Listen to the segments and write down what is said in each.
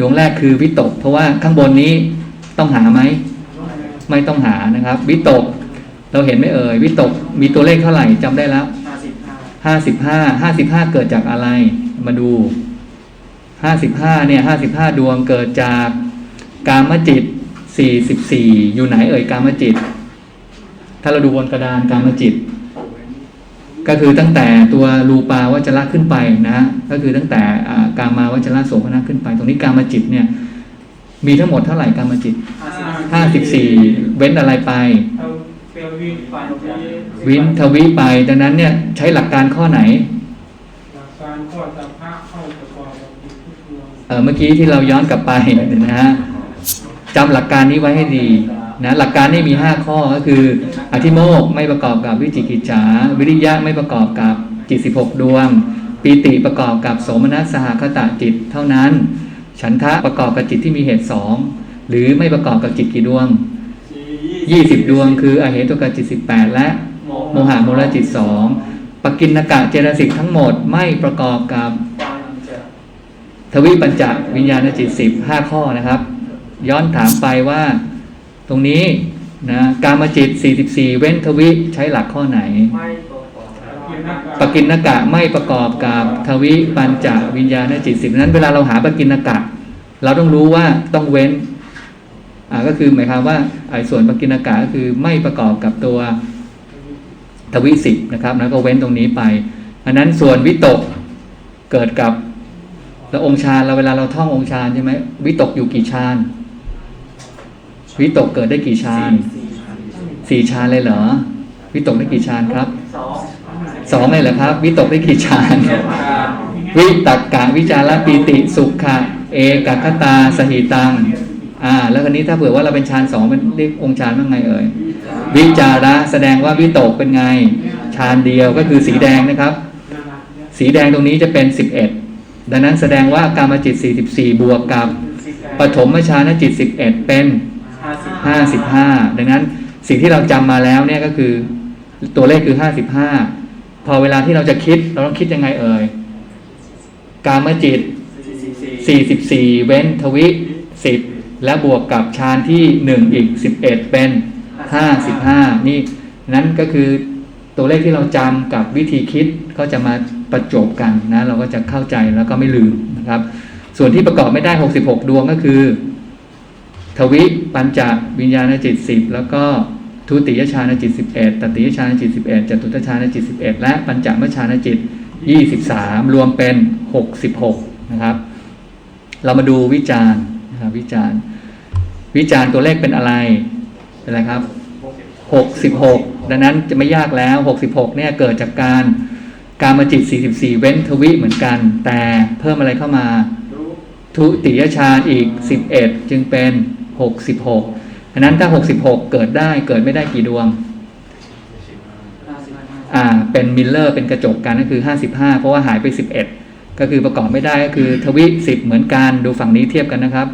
ดวงแรกคือวิตก เพราะว่าข้างบนนี้ต้องหาไหม ไม่ต้องหานะครับ วิตก เราเห็นไหมเอ่ยวิตกมีตัวเลขเท่าไหร่จำได้แล้วห้าสิบห้าห้าสิบห้าห้าสิบห้าเกิดจากอะไร มาดูห้าสิบห้าเนี่ยห้าสิบห้าดวงเกิดจากกามจิตสี่สิบสี่อยู่ไหนเอ่ยกามจิต ถ้าเราดูบนกระดานกามจิต ก็คือตั้งแต่ตัวรูปาวจระขึ้นไปนะก็คือตั้งแต่อ่ากามาวจระโสภณะขึ้นไป ตรงนี้กามจิตเนี่ยมีทั้งหมดเท่าไหร่กามจิตห้าสิบห้าสิบสี่เว้นอะไรไปเอาเปลวินฝันจะวินทวิไป ดังนั้นเนี่ยใช้หลักการข้อไหนหลักการข้อสัมภาเข้าประกอบกับจิตทุกดวงเออเมื่อกี้ที่เราย้อนกลับไปนะฮะจำหลักการนี้ไว้ให้ดี นะหลักการนี่มี 5 ข้อก็คือ อธิโมกไม่ประกอบกับวิจิกิจฉาวิริยะไม่ประกอบกับจิต 16 ดวง ปีติประกอบกับโสมนัสสหคตะจิตเท่านั้น ฉันทะประกอบกับจิตที่มีเหตุสองหรือไม่ประกอบกับจิตกี่ดวง 20 ดวง คืออเหตุกจิต 18 และโมหะโมลจิตสองปกินนกะเจตสิกทั้งหมดไม่ประกอบกับทวิปัญจวิญญาณจิตสิบห้าข้อนะครับ ย้อนถามไปว่า ตรงนี้นะกามจิต 44 เว้นทวิใช้หลักข้อไหนไม่ประกอบกินนักปกินนกะไม่ประกอบกับทวิปัญจวิญญาณจิตสิบนั้นเวลาเราหาปกินนกะ เราต้องรู้ว่าต้องเว้นอ่าก็คือหมายความว่าไอ้ส่วนปกินนกะก็คือไม่ประกอบกับตัวทวิสิบนะครับแล้วก็เว้นตรงนี้ไปอันนั้นส่วนวิตกเกิดกับแล้วองค์ฌานเราเวลาเราท่ององค์ฌานใช่ไหมวิตกอยู่กี่ฌาน วิตกเกิดได้กี่ฌานสี่ฌานเลยเหรอ วิตกได้กี่ฌานครับสองเลยเหรอครับ วิตกได้กี่ฌานวิตักกะวิจารปีติสุขะเอกคตาสหิตังอ่า แล้วคนนี้ถ้าเผื่อว่าเราเป็นฌานสองเป็นเรียกองค์ฌานว่าไงเอ่ยวิจาระแสดงว่าวิตกเป็นไงฌานเดียวก็คือสีแดงนะครับ สีแดงตรงนี้จะเป็น11ดังนั้นแสดงว่ากามจิต44บวกกับสิบแปดปฐมฌานจิต11เป็นห้าสิบ 55 ดังนั้นสิ่งที่เราจำมาแล้วเนี่ยก็คือตัวเลขคือ 55 พอเวลาที่เราจะคิดเราต้องคิดยังไงเอ่ยกามจิตสี่สิบสี่44 เว้นทวิ 10 และบวกกับฌานที่ 1 อีก 11 เป็น 55 นี่นั้นก็คือตัวเลขที่เราจำกับวิธีคิดก็จะมาประจบกันนะ เราก็จะเข้าใจแล้วก็ไม่ลืมนะครับ ส่วนที่ประกอบไม่ได้ 66 ดวงก็คือ ทวิปัญจวิญญาณจิต10แล้วก็ทุติยฌานจิต11ตติยฌานจิต11จตุตฌานจิต11และปัญจมฌานจิต23รวมเป็น66นะครับ เรามาดูวิจารณ์นะครับวิจารณ์วิจารณ์ตัวเลขเป็นอะไรเป็นอะไรครับ66ดังนั้นจะไม่ยากแล้ว66เนี่ยเกิดจากการการมาจิต44เว้นทวิเหมือนกัน แต่เพิ่มอะไรเข้ามารู้ทุติยฌานอีก11จึงเป็น 66ดังนั้นถ้า 66 เกิดได้เกิดไม่ได้กี่ดวง อ่า เป็นมิลเลอร์เป็นกระจกกันก็คือ 55 เพราะว่าหายไป 11 ก็คือประกอบไม่ได้ก็คือทวิ 10 เหมือนกันดูฝั่งนี้เทียบกันนะครับ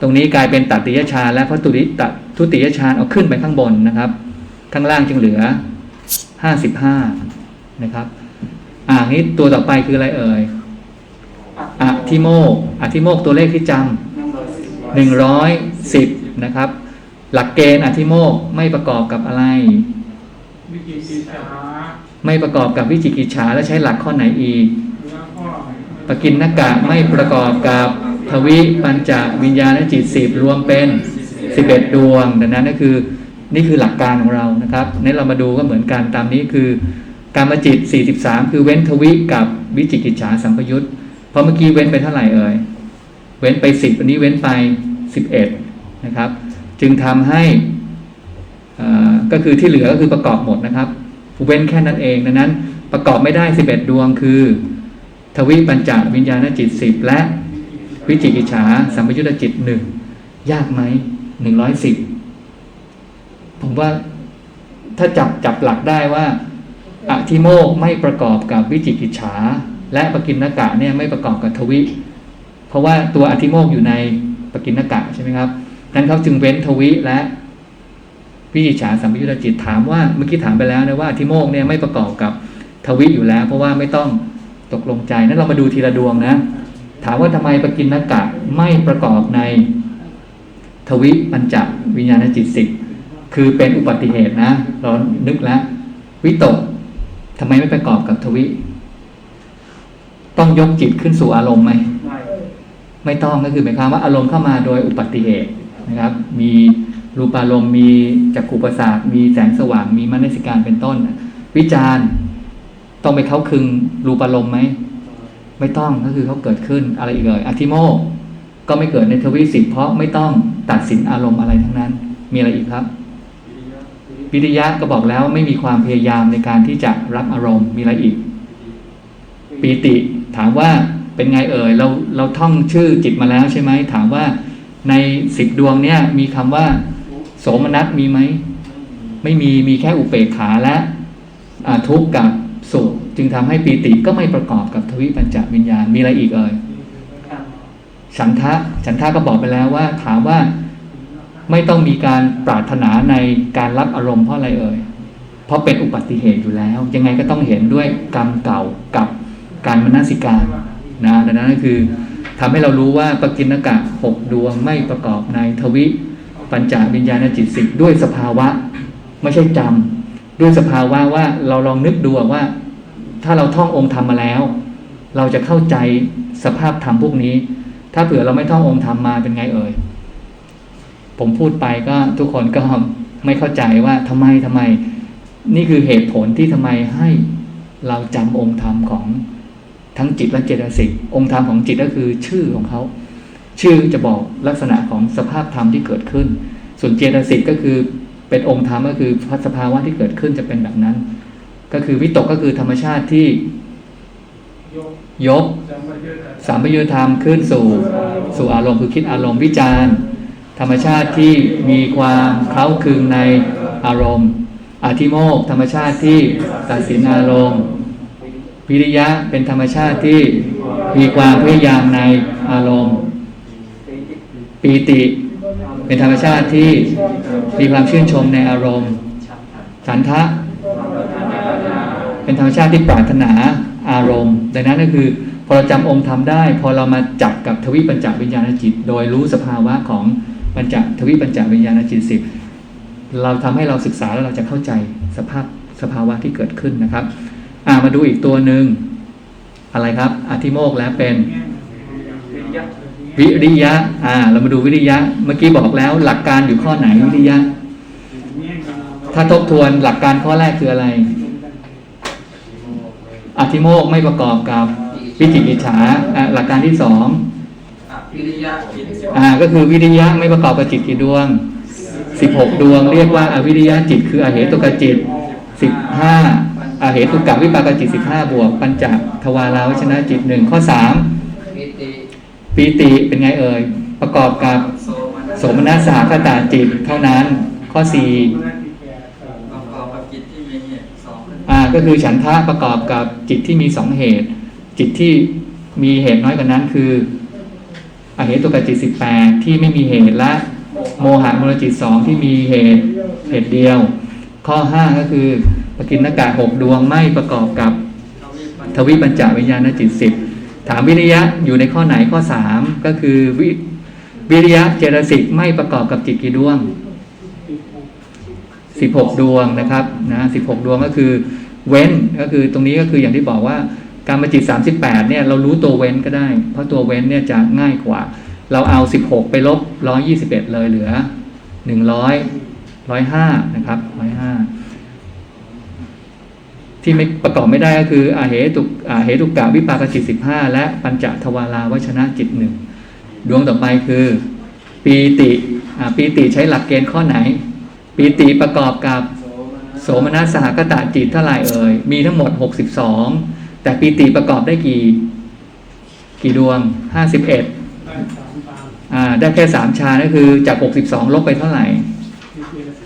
ตรงนี้กลายเป็นตัดติยชาและพราะตุติตัดทุติยชาเอาขึ้นไปข้างบนนะครับ ข้างล่างจึงเหลือ 55 นะครับอ่านี้ตัวต่อไปคืออะไรเอ่ยอธิโมกอธิโมกตัวเลขที่จำ 110 นะครับ หลักเกณฑ์อธิโมกไม่ประกอบกับอะไร ไม่ประกอบกับวิจิกิจฉาและใช้หลักข้อไหนอีก ปกินนากะไม่ประกอบกับทวิปัญจวิญญาณจิตสิบรวมเป็น 11 ดวง ดังนั้นก็คือนี่คือหลักการของเรานะครับนี่เรามาดูก็เหมือนกันตามนี้คือการมาจิต 43 คือเว้นทวิกับวิจิกิจฉาสัมพยุตเพราะเมื่อกี้เว้นไปเท่าไหร่เอ่ย เว้นไป10อันนี้เว้นไป11นะครับ จึงทำให้อ่าก็คือที่เหลือก็คือประกอบหมดนะครับเว้นแค่นั้นเองดังนั้นประกอบไม่ได้11ดดวงคือ ทวิปัญจวิญญาณจิต10และวิจิกิจฉาสัมปยุตจิตหนึ่งยากไหมหนึ่งร้อยสิบผมว่าถ้าจับจับหลักได้ว่าอธิโมกไม่ประกอบกับวิจิกิจฉาและปกินนกะเนี่ยไม่ประกอบกับทวิ ราะว่าตัวอธิโมกข์อยู่ในปกินนกะใช่ไหมครับนั้นเขาจึงเว้นทวิและวิจิฉาสัมปยุตจิตถามว่าเมื่อกี้ถามไปแล้วนะว่าอธิโมกข์เนี่ยไม่ประกอบกับทวิอยู่แล้ว เพราะว่าไม่ต้องตกลงใจนั้นเรามาดูทีละดวงนะ ถามว่าทำไมปกินนกะไม่ประกอบในทวิปัญจวิญญาณจิตสิบคือเป็นอุบัติเหตุนะ เรานึกแล้ว วิตกทำไมไม่ประกอบกับทวิ ต้องยกจิตขึ้นสู่อารมณ์ไหม ไม่ต้องก็คือหมายความว่าอารมณ์เข้ามาโดยอุบัติเหตุนะครับ มีรูปารมณ์มีจักขุประสาทมีแสงสว่างมีมนสิการเป็นต้น วิจารณ์ต้องไปเข้าคึงรูปารมณ์ไหมไม่ต้องก็คือเขาเกิดขึ้นอะไรอีกเลยอธิโมกก็ไม่เกิดในทวิสิบเพราะไม่ต้องตัดสินอารมณ์อะไรทั้งนั้น มีอะไรอีกครับวิริยะก็บอกแล้วไม่มีความพยายามในการที่จะรับอารมณ์มีอะไรอีก ปีติถามว่า เป็นไงเอ่ยเราเราท่องชื่อจิตมาแล้วใช่ไหมถามว่าในสิบดวงเนี่ยมีคำว่า โสมนัสมีไหมไม่มีมีแค่อุเปกขาและอ่าทุกข์กับสุขจึงทำให้ปีติก็ไม่ประกอบกับทวิปัญจวิญญาณมีอะไรอีกเอ่ยครับฉันทะฉันทะก็บอกไปแล้วว่า ถามว่าไม่ต้องมีการปรารถนาในการรับอารมณ์เพราะอะไรเอ่ยเพราะเป็นอุบัติเหตุอยู่แล้ว ยังไงก็ต้องเห็นด้วยกรรมเก่ากับการมนสิการ นะดังนั้นก็คือทำให้เรารู้ว่าปกินกะหกดวงไม่ประกอบในทวิปัญจวิญญาณจิตสิบด้วยสภาวะ ไม่ใช่จำด้วยสภาวะว่าเราลองนึกดูว่า ถ้าเราท่ององค์ธรรมมาแล้ว เราจะเข้าใจสภาพธรรมพวกนี้ ถ้าเผื่อเราไม่ท่ององค์ธรรมมาเป็นไงเอ่ยผมพูดไปก็ทุกคนก็ไม่เข้าใจว่าทำไมทำไม นี่คือเหตุผลที่ทำไมให้เราจำองค์ธรรมของ ทั้งจิตและเจตสิกองค์ธรรมของจิตก็คือชื่อของเขา ชื่อจะบอกลักษณะของสภาพธรรมที่เกิดขึ้น ส่วนเจตสิกก็คือเป็นองค์ธรรมก็คือสภาวะที่เกิดขึ้นจะเป็นแบบนั้น ก็คือวิตกก็คือธรรมชาติที่ยกยกจะมาเยอะแต่สามปยุทธรรมขึ้นสู่สู่อารมณ์คือคิดอารมณ์วิจารณ์ธรรมชาติที่มีความเคล้าคลึงในอารมณ์อธิโมกธรรมชาติที่ตัดสินอารมณ์ วิริยะเป็นธรรมชาติที่มีความพยายามในอารมณ์ ปีติเป็นธรรมชาติที่มีความชื่นชมในอารมณ์ฉันทะ เป็นธรรมชาติที่ปรารถนาอารมณ์ ดังนั้นก็คือ พอเราจำองค์ธรรมได้ พอเรามาจับกับทวิปัญจวิญญาณจิต โดยรู้สภาวะของปัญจทวิปัญจวิญญาณจิตสิบเราทำให้เราศึกษาแล้วเราจะเข้าใจสภาพสภาวะที่เกิดขึ้นนะครับ อ่ามาดูอีกตัวหนึ่งอะไรครับอธิโมกข์แล้วเป็นวิริยะ อ่า เรามาดูวิริยะ เมื่อกี้บอกแล้วหลักการอยู่ข้อไหนวิริยะ ถ้าทบทวนหลักการข้อแรกคืออะไร อธิโมกข์ไม่ประกอบกับวิจิกิจฉาหลักการที่สองวิริยะอ่า ก็คือวิริยะไม่ประกอบกับจิตกี่ดวงสิบหกดวง เรียกว่าอวิริยะจิตคืออเหตุกจิตสิบห้า เหตุกะวิปากจิตสิบห้าบวก ปัญจทวาราวชนะจิตหนึ่งข้อสามปิติปีติเป็นไงเอ่ย ประกอบกับโสมนัสโสมนัสสาคตาจิตเท่านั้นข้อสี่ประกอบกับจิตที่มีเหตุสองขึ้นอ่าก็คือฉันทะประกอบกับจิตที่มีสองเหตุ จิตที่มีเหตุน้อยกว่านั้นคืออเหตุตัวกับจิตสิบแปดที่ไม่มีเหตุและ โมหะมูลจิตสองที่มีเหตุเหตุเดียว ข้อห้าก็คือ ปกินนกะหกดวงไม่ประกอบกับทวิปัญทวิปัญจวิญญาณจิตสิบถามวิริยะอยู่ในข้อไหนข้อสามก็คือวิวิริยะเจตสิกไม่ประกอบกับจิตกี่ดวงสิบหกดวงนะครับนะสิบหกดวงก็คือเว้นก็คือตรงนี้ก็คืออย่างที่บอกว่าการมาจิตสามสิบแปดเนี่ยเรารู้ตัวเว้นก็ได้ เพราะตัวเว้นเนี่ยจะง่ายกว่า เราเอาสิบหกไปลบร้อยี่สิบเอ็ดเลยเหลือหนึ่งร้อยร้อยห้านะครับร้อยห้า ที่ไม่ประกอบไม่ได้ก็คืออาเหตุกอาเหตุกะวิปากจิตสิบห้าและปัญจทวาราวชนะจิตหนึ่งดวงต่อไปคือปีติปีติใช้หลักเกณฑ์ข้อไหน ปีติประกอบกับโสมนัสสหกตะจิตเท่าไหร่เอ่ยมีทั้งหมดหกสิบสองแต่ปีติประกอบได้กี่ กี่ดวงห้าสิบเอ็ดได้สามตามอ่าได้แค่สามชาก็คือจากหกสิบสองลบไปเท่าไหร่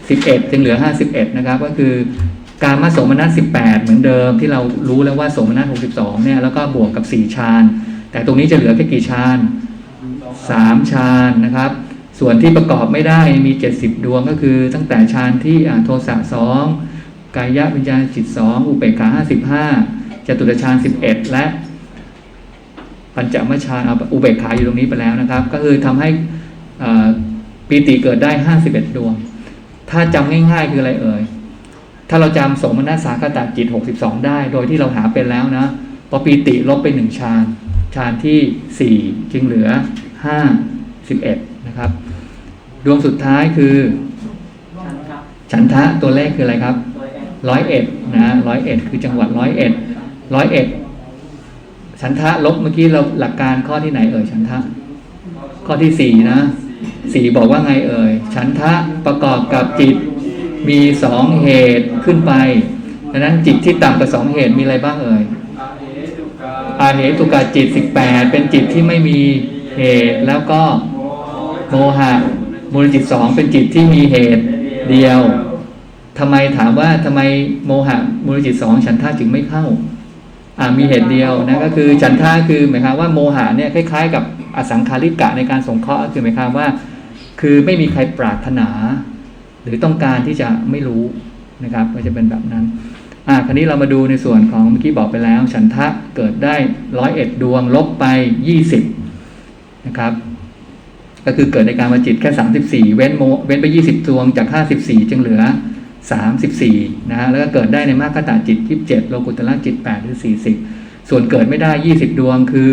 ที่เจตสิก11 จึงเหลือ 51 นะครับ ก็คือ การมาสมนัส18เหมือนเดิมที่เรารู้แล้วว่าโสมนัส62เนี่ยแล้วก็บวกกับ4ชาญแต่ตรงนี้จะเหลือแค่กี่ชาญ3ชาญนะครับ ส่วนที่ประกอบไม่ได้มี70ดวงก็คือ ตั้งแต่ชาญที่โทสะ2กายะวิญญาณจิต2อุเบกขา55จตุตฌาน11และปัญจมชฌานเอาอุเบกขาอยู่ตรงนี้ไปแล้วนะครับ ก็คือทำให้ปีติเกิดได้51ดวง ถ้าจำง่าย ๆ คืออะไรเอ่ย ถ้าเราจำสมนัสสาคตาจิต 62 ได้ โดยที่เราหาเป็นแล้วนะพอปีติลบไปหนึ่งฌานฌานที่ 4 จึงเหลือ 5 11 นะครับ ดวงสุดท้ายคือ ฉันทะตัวเลขคืออะไรครับร้อยเอ็ดนะร้อยเอ็ดคือจังหวัดร้อยเอ็ดร้อยเอ็ดฉันทะลบเมื่อกี้เราหลักการข้อที่ไหนเอ่ยฉันทะ ข้อที่สี่นะสี่บอกว่าไงเอ่ยฉันทะประกอบกับจิต มีสองเหตุขึ้นไปดังนั้นจิตที่ต่ำกว่าสองเหตุมีอะไรบ้างเอ่ยอาเหตุกาจิตสิบแปดเป็นจิตที่ไม่มีเหตุแล้วก็โมหะมูลจิตสองเป็นจิตที่มีเหตุเดียวทำไมถามว่าทำไมโมหะมูลจิตสองฉันท่าจึงไม่เข้าอ่ามีเหตุเดียวนะก็คือฉันท่าคือหมายความว่าโมหะเนี่ยคล้าย ๆ กับอสังขาริกะในการสงเคราะห์คือหมายความว่า คือไม่มีใครปรารถนา รือต้องการที่จะไม่รู้นะครับ ก็จะเป็นแบบนั้นอ่าคราวนี้เรามาดูในส่วนของเมื่อกี้บอกไปแล้ว ฉันทะเกิดได้ร้อยเอ็ดดวงลบไปยี่สิบนะครับ ก็คือเกิดในการมาจิตแค่สามสิบสี่เว้นโมเว้นไปยี่สิบดวงจากห้าสิบสี่จึงเหลือสามสิบสี่นะฮะแล้วก็เกิดได้ในมากขตาจิตยี่สิบเจ็ดโลกุตละจิตแปดหรือสี่สิบส่วนเกิดไม่ได้ยี่สิบดวงคือ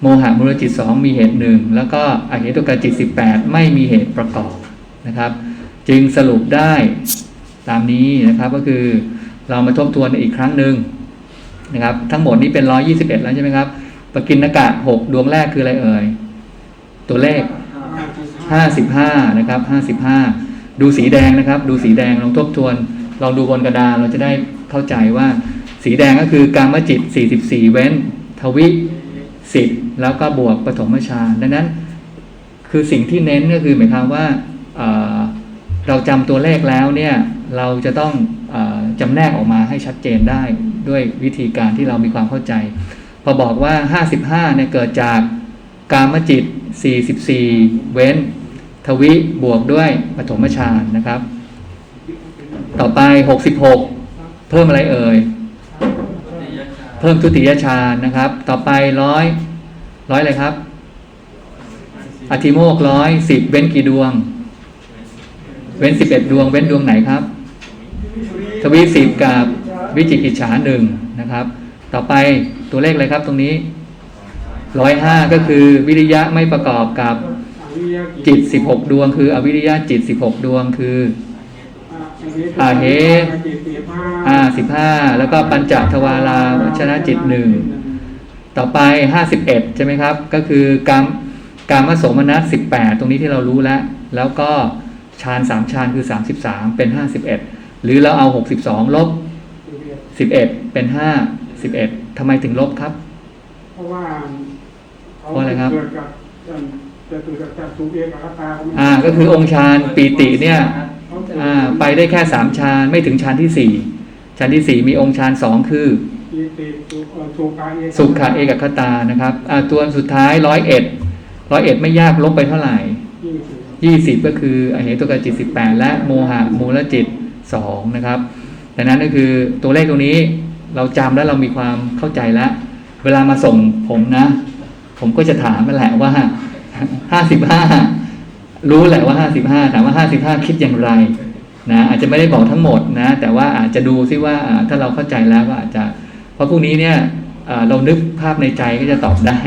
โมหะมูลจิตสองมีเหตุหนึ่งแล้วก็อเหตุกจิตสิบแปดไม่มีเหตุประกอบนะครับ จึงสรุปได้ตามนี้นะครับก็คือเรามาทบทวนอีกครั้งหนึ่งนะครับ ทั้งหมดนี้เป็นร้อยี่สิบเอ็ดแล้วใช่ไหมครับปกินนกะหกดวงแรกคืออะไรเอ่ย ตัวเลขห้าสิบห้านะครับห้าสิบห้าดูสีแดงนะครับ ดูสีแดงลองทบทวน ลองดูบนกระดานเราจะได้เข้าใจว่า สีแดงก็คือการมจิต 44 เว้น ทวิสิบแล้วก็บวกปฐมฌานดังนั้น คือสิ่งที่เน้นก็คือหมายความว่า เราจำตัวเลขแล้วเนี่ยเราจะต้องอจำแนกออกมาให้ชัดเจนได้ด้วยวิธีการที่เรามีความเข้าใจ พอบอกว่า 55เนี่ยเกิดจากกามจิต 44 เว้น ทวิบวกด้วยปฐมฌานนะครับ ต่อไป 66 เพิ่มอะไรเอ่ย เพิ่มทุติยฌานนะครับ ต่อไปร้อยร้อยอะไรครับอธิโมกร้อยสิบเว้นกี่ดวง เว้นสิบเอ็ดดวง เว้นดวงไหนครับ ทวีสิบกับวิจิกิจฉาหนึ่งนะครับ ต่อไปตัวเลขอะไรครับตรงนี้ร้อยห้าก็คือวิริยะไม่ประกอบกับจิตสิบหกดวง คืออวิริยะจิตสิบหกดวงคืออาเหตอาสิบห้าแล้วก็ปัญจทวาราวัชนะจิตหนึ่งต่อไปห้าสิบเอ็ดใช่ไหมครับ ก็คือกามกามสมนัสสิบแปดตรงนี้ที่เรารู้แล้ว แล้วก็ ฌานสามฌานคือสามสิบสามเป็นห้าสิบเอ็ดหรือเราเอาหกสิบสองลบสิบเอ็ดเป็นห้าสิบเอ็ดทำไมถึงลบครับ เพราะว่าเพราะอะไรครับเกิดกับจะเกิดกับจัตุเอกอัตตาเขาไม่อ่าก็คือองค์ฌานปีติเนี่ยอ่าไปได้แค่สามฌานไม่ถึงฌานที่สี่ฌานที่สี่มีองค์ฌานสองคือสุขาเอกสุขะเอกคตานะครับอ่าตัวสุดท้ายร้อยเอ็ดร้อยเอ็ดไม่ยากลบไปเท่าไหร่ ยี่สิบก็คืออเหตุกจิตสิบแปดและโมหะมูลจิตสองนะครับดังนั้นก็คือตัวเลขตรงนี้เราจำแล้วเรามีความเข้าใจแล้ว เวลามาส่งผมนะ ผมก็จะถามมาแหละว่าห้าสิบห้ารู้แหละว่าห้าสิบห้าถามว่าห้าสิบห้าคิดอย่างไรนะอาจจะไม่ได้บอกทั้งหมดนะ แต่ว่าอาจจะดูซิว่าถ้าเราเข้าใจแล้วก็อาจจะ เพราะพวกนี้เนี่ยเรานึกภาพในใจก็จะตอบได้